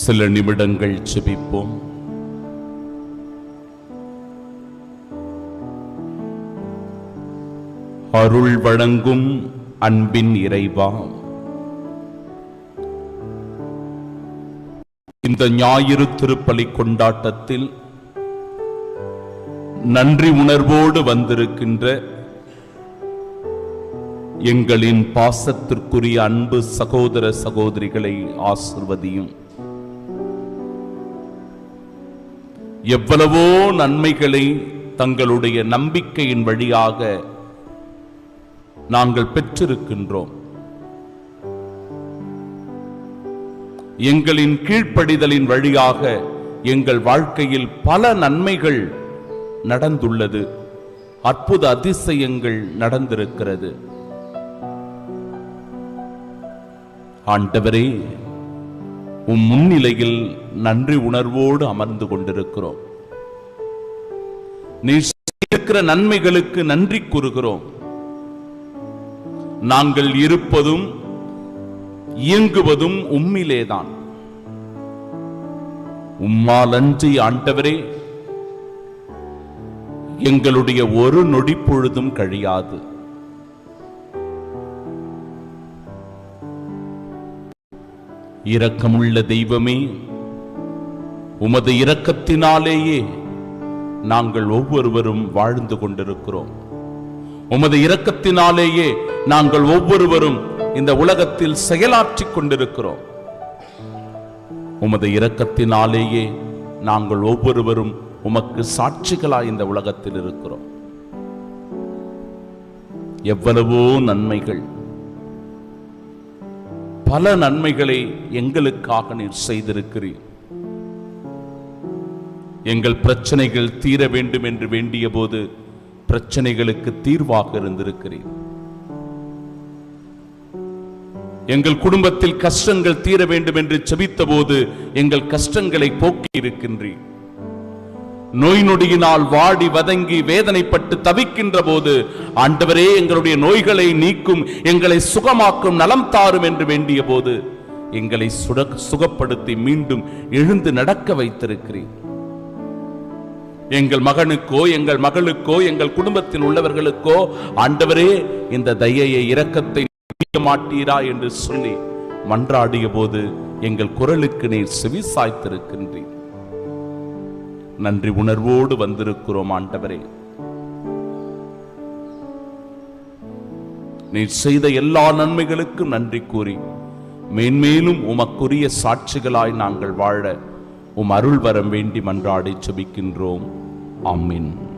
சில நிமிடங்கள் செபிப்போம் அருள் வழங்கும் அன்பின் இறைவா இந்த ஞாயிறு திருப்பலி கொண்டாட்டத்தில் நன்றி உணர்வோடு வந்திருக்கின்ற எங்களின் பாசத்திற்குரிய அன்பு சகோதர சகோதரிகளை ஆசிர்வதியும். எவ்வளவோ நன்மைகளை தங்களுடைய நம்பிக்கையின் வழியாக நாங்கள் பெற்றிருக்கின்றோம். எங்களின் கீழ்ப்படிதலின் வழியாக எங்கள் வாழ்க்கையில் பல நன்மைகள் நடந்துள்ளது. அற்புத அதிசயங்கள் நடந்திருக்கிறது. ஆண்டவரே உம் முன்னிலையில் நன்றி உணர்வோடு அமர்ந்து கொண்டிருக்கிறோம். நீ இருக்கிற நன்மைகளுக்கு நன்றி கூறுகிறோம். நாங்கள் இருப்பதும் இயங்குவதும் உம்மிலேதான். உம்மாலன்றி ஆண்டவரே எங்களுடைய ஒரு நொடி பொழுதும் கழியாது. இரக்கமுள்ள தெய்வமே உமது இரக்கத்தினாலேயே நாங்கள் ஒவ்வொருவரும் வாழ்ந்து கொண்டிருக்கிறோம். உமது இரக்கத்தினாலேயே நாங்கள் ஒவ்வொருவரும் இந்த உலகத்தில் செயலாற்றிக் கொண்டிருக்கிறோம். உமது இரக்கத்தினாலேயே நாங்கள் ஒவ்வொருவரும் உமக்கு சாட்சிகளாய் இந்த உலகத்தில் இருக்கிறோம். எவ்வளவோ நன்மைகள் பல நன்மைகளை எங்களுக்காக நீர் செய்திருக்கிறீர். எங்கள் பிரச்சனைகள் தீர வேண்டும் என்று வேண்டிய போது பிரச்சனைகளுக்கு தீர்வாக இருந்திருக்கிறீர். எங்கள் குடும்பத்தில் கஷ்டங்கள் தீர வேண்டும் என்று செபித்த போது எங்கள் கஷ்டங்களை போக்கி இருக்கின்றீர் நோய் நொடியினால் வாடி வதங்கி வேதனைப்பட்டு தவிக்கின்ற போது ஆண்டவரே எங்களுடைய நோய்களை நீக்கும் எங்களை சுகமாக்கும் நலம் தாரும் என்று வேண்டிய போது எங்களை சுட சுகப்படுத்தி மீண்டும் எழுந்து நடக்க வைத்திருக்கிறீர். எங்கள் மகனுக்கோ எங்கள் மகளுக்கோ எங்கள் குடும்பத்தில் உள்ளவர்களுக்கோ ஆண்டவரே இந்த தயையை இரக்கத்தை மாட்டீரா என்று சொல்லி மன்றாடிய போது எங்கள் குரலுக்கு நீர் செவி சாய்த்திருக்கின்றீர் நன்றி உணர்வோடு வந்திருக்கிறோம் ஆண்டவரே. நீ செய்த எல்லா நன்மைகளுக்கும் நன்றி கூறி மேன்மேலும் உமக்குரிய சாட்சிகளாய் நாங்கள் வாழ உம் அருள் வரம் வேண்டி மன்றாடி செபிக்கின்றோம் அம்மின்